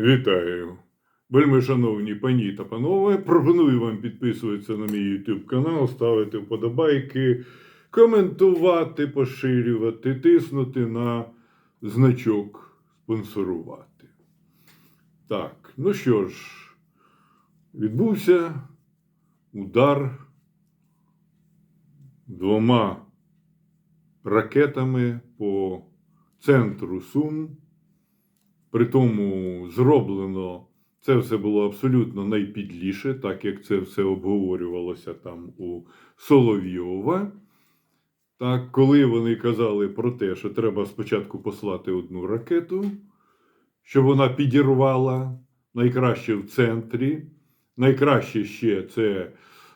Вітаю! Вельми шановні пані та панове, пропоную вам підписуватися на мій YouTube канал, ставити вподобайки, коментувати, поширювати, тиснути на значок спонсорувати. Так, ну що ж, відбувся удар двома ракетами по центру Сум. При тому зроблено це все було абсолютно найпідліше, так як це все обговорювалося там у Соловйова. Так, коли вони казали про те, що треба спочатку послати одну ракету, щоб вона підірвала найкраще в центрі, найкраще ще це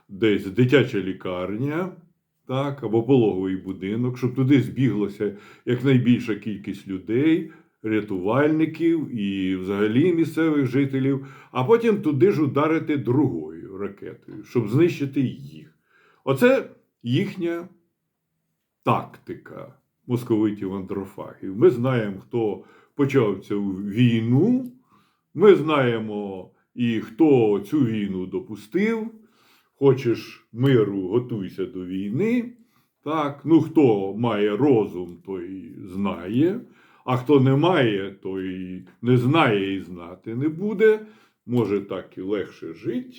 десь дитяча лікарня, так, або пологовий будинок, щоб туди збіглося якнайбільша кількість людей, рятувальників і взагалі місцевих жителів, а потім туди ж ударити другою ракетою, щоб знищити їх. Оце їхня тактика московитів андрофагів. Ми знаємо, хто почав цю війну, ми знаємо і хто цю війну допустив. Хочеш миру, готуйся до війни. Так, ну хто має розум, той знає. А хто не має, той не знає і знати не буде. Може так і легше жити.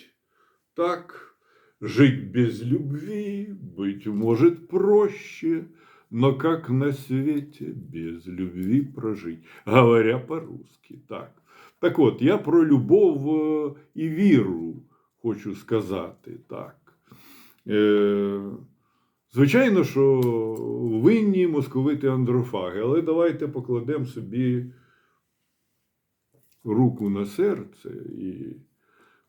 Так, жить без любви, быть может проще, но как на свете без любви прожить, говоря по-русски. Так. Так от, я про любов і віру хочу сказати так. Е, Звичайно, що винні московити андрофаги, але давайте покладемо собі руку на серце і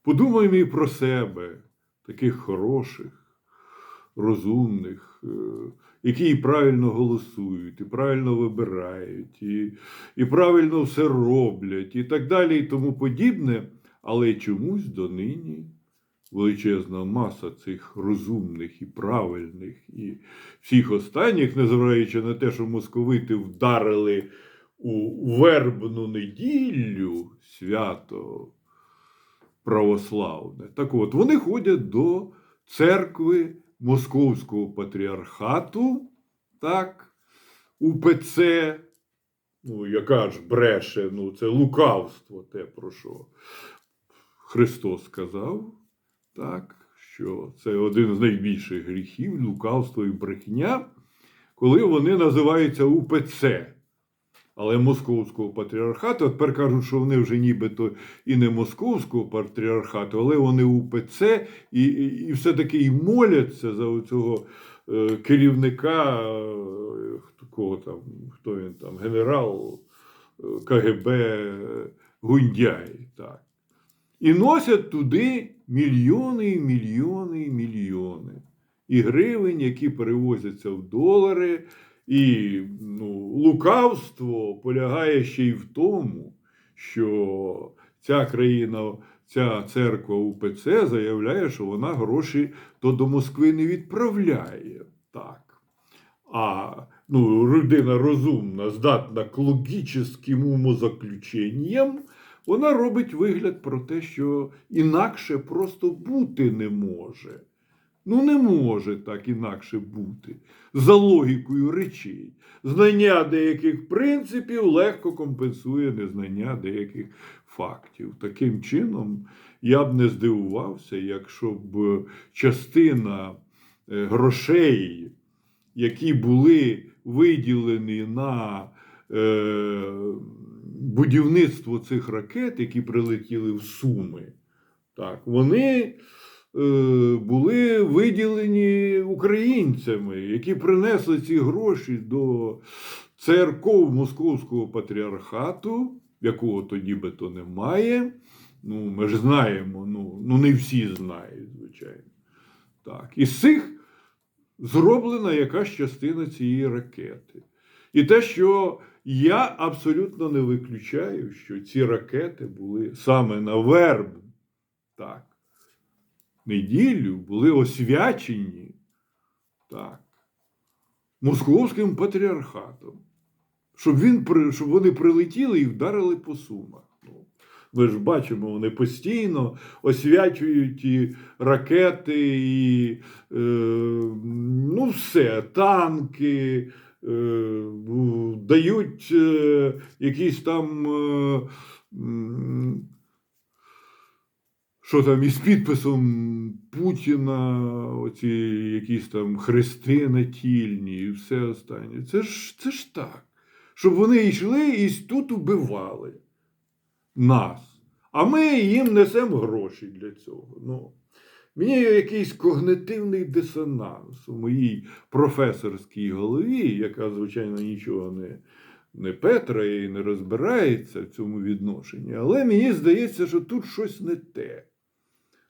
подумаємо і про себе, таких хороших, розумних, е, які і правильно голосують, і правильно вибирають, і, і правильно все роблять, і так далі, і тому подібне, але чомусь донині величезна маса цих розумних і правильних, і всіх останніх, незважаючи на те, що московити вдарили у вербну неділю свято православне. Так от, вони ходять до церкви Московського патріархату, так, УПЦ, ну, яка ж бреше, ну, це лукавство, те, про що Христос сказав. Так, що це один з найбільших гріхів, лукавство і брехня, коли вони називаються УПЦ. Але Московського патріархату, тепер кажуть, що вони вже нібито і не Московського патріархату, але вони УПЦ, і, і, і все-таки і моляться за цього е, керівника, е, кого там, хто він там, генерал е, КГБ Гундяй. Так. І носять туди мільйони і мільйони і мільйони. І гривень, які перевозяться в долари. І ну, лукавство полягає ще й в тому, що ця країна, ця церква УПЦ заявляє, що вона гроші то до Москви не відправляє. Так. А ну, людина розумна, здатна к логічним умозаключенням, вона робить вигляд про те, що інакше просто бути не може. Ну, не може так інакше бути. За логікою речей. Знання деяких принципів легко компенсує незнання деяких фактів. Таким чином, я б не здивувався, якщо б частина е, грошей, які були виділені на е, будівництво цих ракет, які прилетіли в Суми, так, вони е, були виділені українцями, які принесли ці гроші до церков Московського патріархату, якого тоді би то немає. Ну, ми ж знаємо, ну, ну не всі знають, звичайно. Так. Із цих зроблена якась частина цієї ракети. І те, що я абсолютно не виключаю, що ці ракети були саме на верб, так, неділю були освячені так, московським патріархатом, щоб, він, щоб вони прилетіли і вдарили по сумах. Ну, Ми ж бачимо, вони постійно освячують і ракети, і е, ну все, танки, дають е, якісь там. Е, що там із підписом Путіна, оці якісь там хрести натільні і все останнє. Це ж, це ж так. Щоб вони йшли і тут убивали нас. А ми їм несемо гроші для цього. Ну, мені якийсь когнитивний дисонанс у моїй професорській голові, яка, звичайно, нічого не, не петрає і не розбирається в цьому відношенні. Але мені здається, що тут щось не те.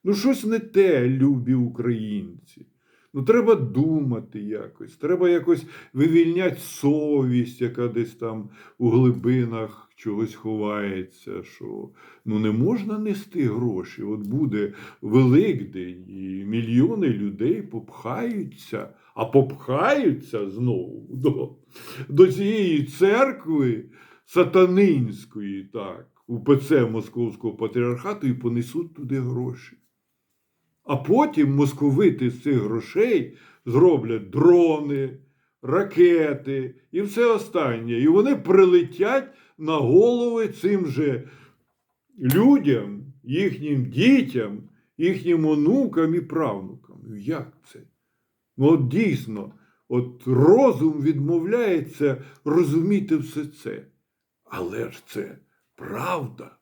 Ну, щось не те, любі українці. Ну, треба думати якось, треба якось вивільняти совість, яка десь там у глибинах чогось ховається. Що ну не можна нести гроші. От буде Великдень, і мільйони людей попхаються, а попхаються знову до, до цієї церкви сатанинської, так, УПЦ Московського патріархату і понесуть туди гроші. А потім московити з цих грошей зроблять дрони, ракети і все останнє. І вони прилетять на голови цим же людям, їхнім дітям, їхнім онукам і правнукам. Ну, Як це? Ну, от дійсно, от розум відмовляється розуміти все це. Але ж це правда.